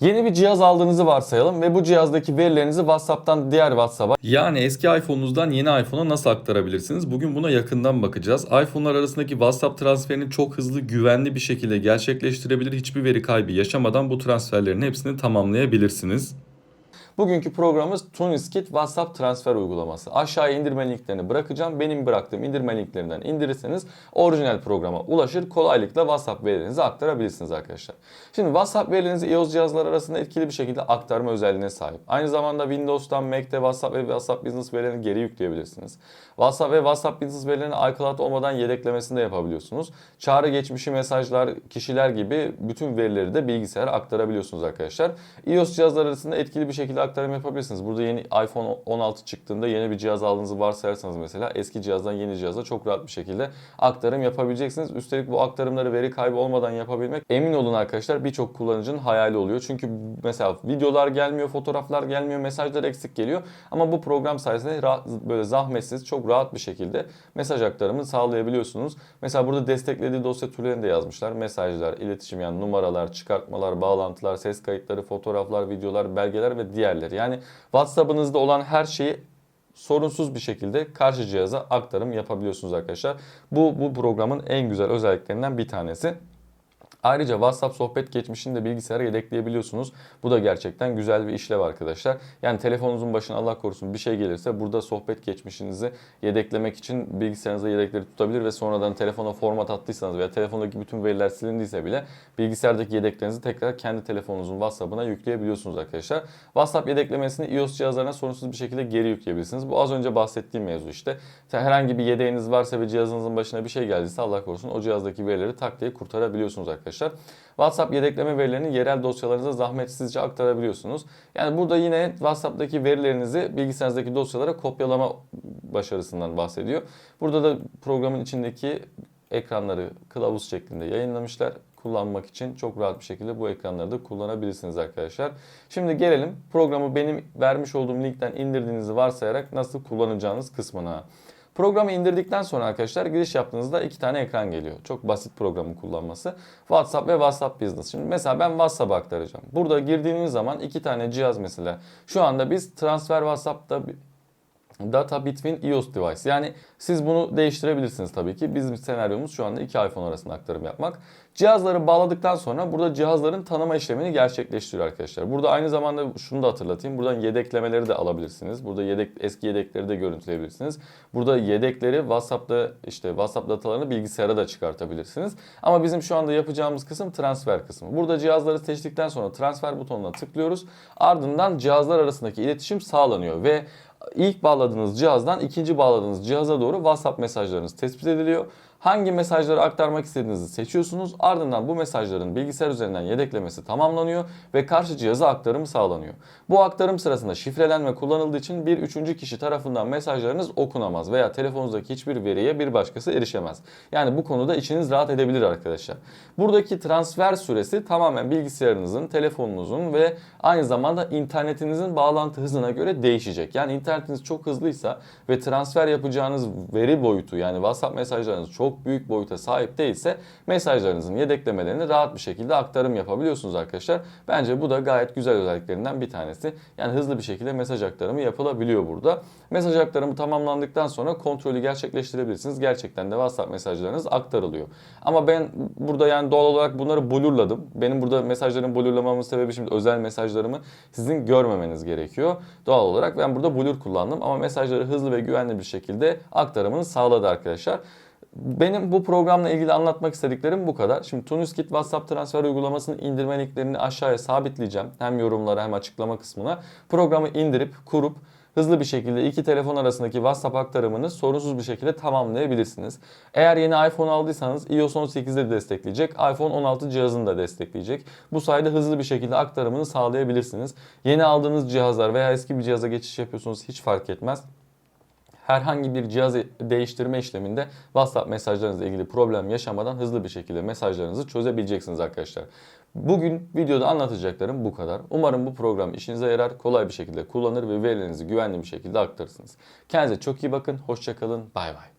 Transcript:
Yeni bir cihaz aldığınızı varsayalım ve bu cihazdaki verilerinizi WhatsApp'tan diğer WhatsApp'a Yani eski iPhone'unuzdan yeni iPhone'a nasıl aktarabilirsiniz? Bugün buna yakından bakacağız. iPhone'lar arasındaki WhatsApp transferini çok hızlı, güvenli bir şekilde gerçekleştirebilir. Hiçbir veri kaybı yaşamadan bu transferlerin hepsini tamamlayabilirsiniz. Bugünkü programımız TunisKit WhatsApp transfer uygulaması. Aşağıya indirme linklerini bırakacağım. Benim bıraktığım indirme linklerinden indirirseniz orijinal programa ulaşır. Kolaylıkla WhatsApp verilerinizi aktarabilirsiniz arkadaşlar. Şimdi WhatsApp verilerinizi iOS cihazlar arasında etkili bir şekilde aktarma özelliğine sahip. Aynı zamanda Windows'tan Mac'te WhatsApp ve WhatsApp Business verilerini geri yükleyebilirsiniz. WhatsApp ve WhatsApp Business verilerini iCloud olmadan yedeklemesini de yapabiliyorsunuz. Çağrı geçmişi mesajlar, kişiler gibi bütün verileri de bilgisayara aktarabiliyorsunuz arkadaşlar. iOS cihazlar arasında etkili bir şekilde aktarım yapabilirsiniz. Burada yeni iPhone 16 çıktığında yeni bir cihaz aldığınızı varsayarsanız mesela eski cihazdan yeni cihaza çok rahat bir şekilde aktarım yapabileceksiniz. Üstelik bu aktarımları veri kaybı olmadan yapabilmek emin olun arkadaşlar birçok kullanıcının hayali oluyor. Çünkü mesela videolar gelmiyor, fotoğraflar gelmiyor, mesajlar eksik geliyor. Ama bu program sayesinde rahat, böyle zahmetsiz, çok rahat bir şekilde mesaj aktarımını sağlayabiliyorsunuz. Mesela burada desteklediği dosya türlerini de yazmışlar. Mesajlar, iletişim yani numaralar, çıkartmalar, bağlantılar, ses kayıtları, fotoğraflar, videolar, belgeler ve diğerleri. Yani WhatsApp'ınızda olan her şeyi sorunsuz bir şekilde karşı cihaza aktarım yapabiliyorsunuz arkadaşlar. Bu bu programın en güzel özelliklerinden bir tanesi. Ayrıca WhatsApp sohbet geçmişini de bilgisayara yedekleyebiliyorsunuz. Bu da gerçekten güzel bir işlev arkadaşlar. Yani telefonunuzun başına Allah korusun bir şey gelirse burada sohbet geçmişinizi yedeklemek için bilgisayarınıza yedekleri tutabilir ve sonradan telefona format attıysanız veya telefondaki bütün veriler silindiyse bile bilgisayardaki yedeklerinizi tekrar kendi telefonunuzun WhatsApp'ına yükleyebiliyorsunuz arkadaşlar. WhatsApp yedeklemesini iOS cihazlarına sorunsuz bir şekilde geri yükleyebilirsiniz. Bu az önce bahsettiğim mevzu işte. Herhangi bir yedeğiniz varsa ve cihazınızın başına bir şey geldiyse Allah korusun o cihazdaki verileri tak diye kurtarabiliyorsunuz arkadaşlar. WhatsApp yedekleme verilerini yerel dosyalarınıza zahmetsizce aktarabiliyorsunuz. Yani burada yine WhatsApp'taki verilerinizi bilgisayarınızdaki dosyalara kopyalama başarısından bahsediyor. Burada da programın içindeki ekranları kılavuz şeklinde yayınlamışlar kullanmak için çok rahat bir şekilde bu ekranları da kullanabilirsiniz arkadaşlar. Şimdi gelelim programı benim vermiş olduğum linkten indirdiğinizi varsayarak nasıl kullanacağınız kısmına. Programı indirdikten sonra arkadaşlar giriş yaptığınızda iki tane ekran geliyor. Çok basit programı kullanması. WhatsApp ve WhatsApp Business. Şimdi mesela ben WhatsApp'a aktaracağım. Burada girdiğimiz zaman iki tane cihaz mesela. Şu anda biz transfer WhatsApp'ta Data between iOS device. Yani siz bunu değiştirebilirsiniz tabii ki. Bizim senaryomuz şu anda iki iPhone arasında aktarım yapmak. Cihazları bağladıktan sonra burada cihazların tanıma işlemini gerçekleştiriyor arkadaşlar. Burada aynı zamanda şunu da hatırlatayım. Buradan yedeklemeleri de alabilirsiniz. Burada yedek eski yedekleri de görüntüleyebilirsiniz. Burada yedekleri WhatsApp'ta işte WhatsApp datalarını bilgisayara da çıkartabilirsiniz. Ama bizim şu anda yapacağımız kısım transfer kısmı. Burada cihazları seçtikten sonra transfer butonuna tıklıyoruz. Ardından cihazlar arasındaki iletişim sağlanıyor ve ilk bağladığınız cihazdan ikinci bağladığınız cihaza doğru WhatsApp mesajlarınız tespit ediliyor. Hangi mesajları aktarmak istediğinizi seçiyorsunuz. Ardından bu mesajların bilgisayar üzerinden yedeklemesi tamamlanıyor ve karşı cihaza aktarımı sağlanıyor. Bu aktarım sırasında şifrelenme kullanıldığı için bir üçüncü kişi tarafından mesajlarınız okunamaz veya telefonunuzdaki hiçbir veriye bir başkası erişemez. Yani bu konuda içiniz rahat edebilir arkadaşlar. Buradaki transfer süresi tamamen bilgisayarınızın, telefonunuzun ve aynı zamanda internetinizin bağlantı hızına göre değişecek. Yani internetiniz çok hızlıysa ve transfer yapacağınız veri boyutu yani WhatsApp mesajlarınız çok büyük boyuta sahip değilse mesajlarınızın yedeklemelerini rahat bir şekilde aktarım yapabiliyorsunuz arkadaşlar. Bence bu da gayet güzel özelliklerinden bir tanesi. Yani hızlı bir şekilde mesaj aktarımı yapılabiliyor burada. Mesaj aktarımı tamamlandıktan sonra kontrolü gerçekleştirebilirsiniz. Gerçekten de WhatsApp mesajlarınız aktarılıyor. Ama ben burada yani doğal olarak bunları blurladım. Benim burada mesajlarımı blurlamamın sebebi şimdi özel mesajlarımı sizin görmemeniz gerekiyor. Doğal olarak ben burada blur kullandım ama mesajları hızlı ve güvenli bir şekilde aktarımını sağladı arkadaşlar. Benim bu programla ilgili anlatmak istediklerim bu kadar. Şimdi TunisKit WhatsApp transfer uygulamasının indirme linklerini aşağıya sabitleyeceğim. Hem yorumlara hem açıklama kısmına. Programı indirip kurup hızlı bir şekilde iki telefon arasındaki WhatsApp aktarımını sorunsuz bir şekilde tamamlayabilirsiniz. Eğer yeni iPhone aldıysanız iOS 18'de de destekleyecek, iPhone 16 cihazını da destekleyecek. Bu sayede hızlı bir şekilde aktarımını sağlayabilirsiniz. Yeni aldığınız cihazlar veya eski bir cihaza geçiş yapıyorsunuz hiç fark etmez herhangi bir cihaz değiştirme işleminde WhatsApp mesajlarınızla ilgili problem yaşamadan hızlı bir şekilde mesajlarınızı çözebileceksiniz arkadaşlar. Bugün videoda anlatacaklarım bu kadar. Umarım bu program işinize yarar, kolay bir şekilde kullanır ve verilerinizi güvenli bir şekilde aktarırsınız. Kendinize çok iyi bakın, hoşçakalın, bay bay.